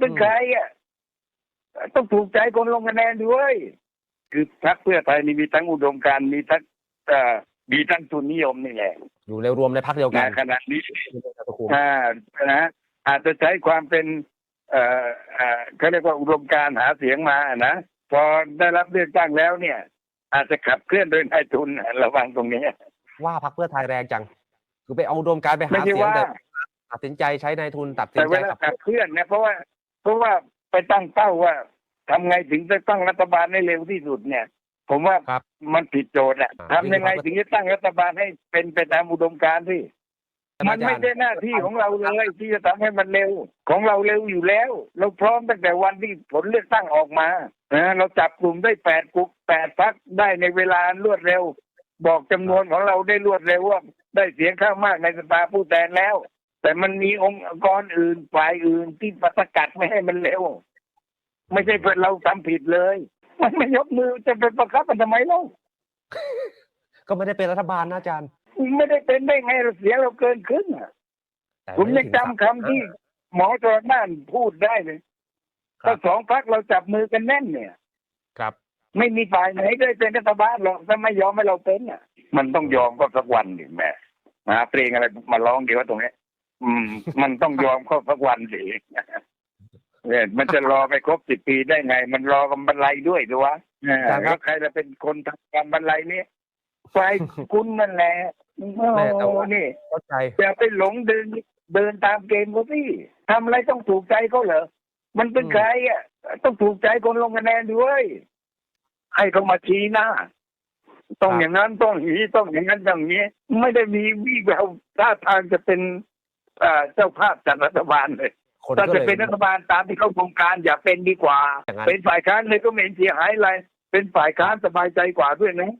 เป็นใครอะต้องถูกใจคนลงคะแนนด้วย คือพรรคเพื่อไทยนี่มีทั้งอุดมการณ์มีทั้งเอ่อมีทั้งทุนนิยมนี่แหละอยู่ในรวมในพักเดียวกันะนขณะนี้คุณจตุภูมิถ้านะอาจจะใช้ความเป็น เอ่อเอ่อเขาเรียกว่าอุดมการณ์หาเสียงมานะพอได้รับเลือกตั้งแล้วเนี่ย อาจจะขับเคลื่อนโดยนายทุนระวังตรงนี้ว่าพักเพื่อไทยแรงจัง คือไปเอาอุดมการณ์ไปไม่หาใช่เสียงว่าแต่ตัดสินใจใช้นายทุนตัดสินแต่ใจเวลากับขับเคลื่อนเนี่ยเพราะว่าเพ ราะว่าไปตั้งเป้าว่าทำไงถึงจะตั้งรัฐบาลให้เร็วที่สุดเนี่ย ผมว่าครับมันผิดโจทย์อะทำยังไงถึงจะตั้งรัฐบาลให้เป็นไปตามอุดมการณ์ที่มันไม่ใช่หน้าที่ของเราเลยที่จะทำให้มันเร็ว ของเราเร็วอยู่แล้ว เราพร้อมตั้งแต่วันที่ผลเลือกตั้งออกมานะเราจับกลุ่มได้แปดกลุ่มแปดพักได้ในเวลารวดเร็ว บอกจำนวนของเราได้รวดเร็วว่าได้เสียงข้างมากในสภาผู้แทนแล้ว แต่มันมีองค์กรอื่นฝ่ายอื่นที่ประกัดไม่ให้มันเร็ว ไม่ใช่เพื่อเราทำผิดเลย มันไม่ยกมือจะไปประคับมันทำไมเล่าก็ไม่ได้เป็นรัฐบาลนะอาจารย์ ไม่ได้เป็นได้ไงเราเสียงเราเกินครึ่งอะแต่ผมยังจำคำที่หมอจรนานพูดได้เลยครัถ้าบสองพักเราจับมือกันแน่นเนี่ย ครับ ไม่มีฝ่ายไหนได้เป็นรัฐบาลหรอกถ้าไม่ยอมให้เราเป็นอะ มันต้องยอมก็สักวันดิแม่หาเพลงอะไรมาร้องดีว่าตรงนี้ อืม มันต้องยอมก็สักวันดิเนี่ยมันจะรอไปครบสิบปีได้ไง มันรอกันบรรลัยด้วยดูวะเอออาจารย์ครับแล้วใครจะเป็นคนทำการบรรลัยนี้ฝ่ายคุณนั่นแหละโอ้แม่แต่ว่านี่เข้าใจอย่าไปหลงเดินเดินตามเกมเขาสิทำอะไรต้องถูกใจเขาเหรอมันเป็นอืมใครอะต้องถูกใจคนลงคะแนนด้วยให้เขามาชี้หน้าต้องอย่างนั้นต้องอย่างนี้ต้องอย่างนั้นอย่างนี้ ไม่ได้มีวี่แววท่าทางจะเป็นเอ่อ เจ้าภาพจัดรัฐบาลเลยคนถ้าก็จะเลย เป็นรัฐบาลตามที่เขาโครงการอย่าเป็นดีกว่า อย่างนั้น เป็นฝ่ายค้านเลยก็ไม่เห็นเสียหายอะไรเป็นฝ่ายค้านสบายใจกว่าด้วยนะ